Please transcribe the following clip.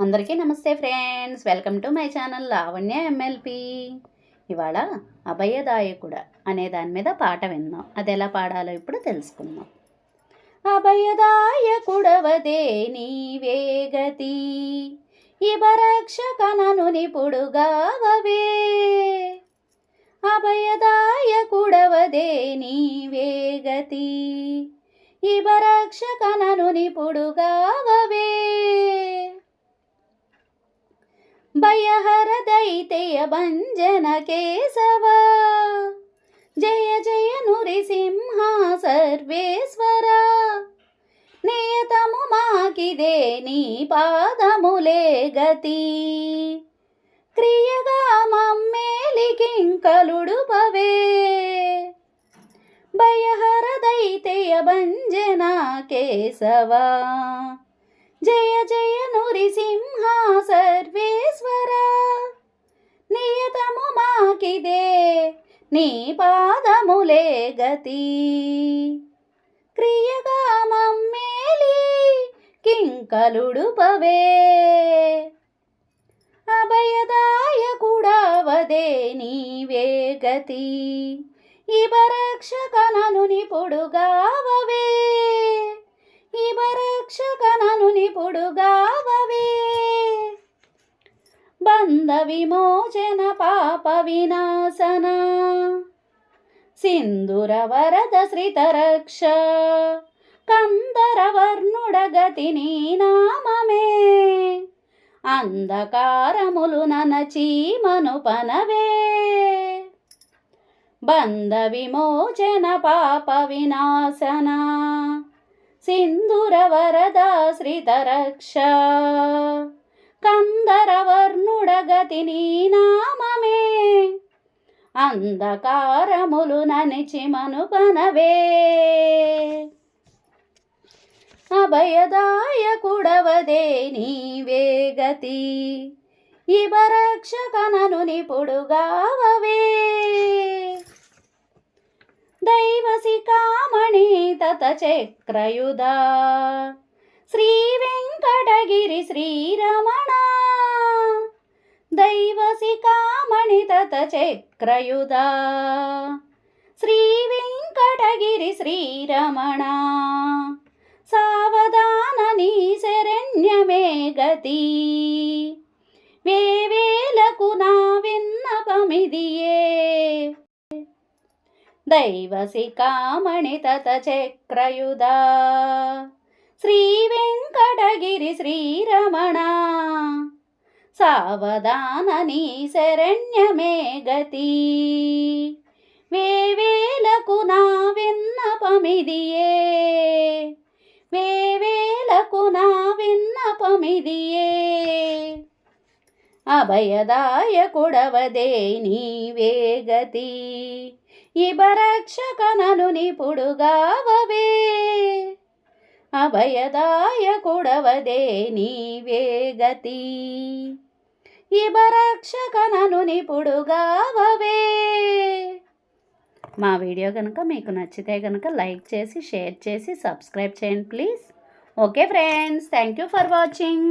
అందరికీ నమస్తే friends. Welcome to my channel Lavanya MLP ఇవాళ అభయదాయకుడ అనే దాని మీద పాట విందాం. అది ఎలా పాడాలో ఇప్పుడు తెలుసుకుందాం. అభయదాయకుడవదే నీవే గతి. ఇబరక్షకనను నిపుడుగావవే. అభయదాయకుడవదే నీవే ఇవరక్షకనను నిపుడుగావే నిపుడుగావవే భయహరదైతేయ భంజన కేశవ జయ జయ నురిసింహ సర్వేశ్వర నియతము మాకిదే నీ పాదములే గతి. క్రియగా మమ్మేలికింకలుడు పవే భయహరదైతేయ భంజన కేశవ జయ జయ నురిసింహ సర్వే మాకిదే నీ పాదములే గతి. క్రియగా మమ్మేలి కింకలుడుపవే. అభయదాయకుడవదే నీవే గతి. ఇవరక్షకనను నిపుడుగావవే. ఇవరక్షకనను నిపుడుగా నిపుడుగావవే బంధ విమోచన పాప వినాశన. సింధుర వరద శ్రితరక్ష. కందరవర్ణుడగతి నీ నామమే. అంధకారములు ననచి మనుపనవే బంధ విమోచన పాప వినాశన. సింధుర వరద శ్రితరక్ష. కందరవర్ణుడగతి నీ నామమే. అంధకారములు ననిచి మనుపనవే అభయదాయకుడవదే నీవే గతి. ఇవరక్షకనను నిపుడుగావవే దైవసి కామణి తత చక్రయుధ శ్రీ వెంకటగిరి శ్రీరమణ. దైవసికామణి తత చక్రయుధా. శ్రీ వెంకటగిరి శ్రీరమణ. సావధాన నీ శరణ్యమే గతి వేవేలకు నా విన్నపమిదియే. దైవసి కామణి తత చక్రయుధా. సావధానని శరణ్యమే గతి. వేవేలకు నా విన్నపమిదియే. వేవేలకు నా విన్నపమిదియే. అభయదాయకుడవదే నీవే గతి. ఇబరక్షకనను నిపుడుగావవే అభయదాయకుడవదే నీవే గతి. ఇబరక్షకనను నిపుడుగావవే. మా వీడియో కనుక మీకు నచ్చితే కనుక లైక్ చేసి షేర్ చేసి సబ్స్క్రైబ్ చేయండి please. Okay friends thank you for watching.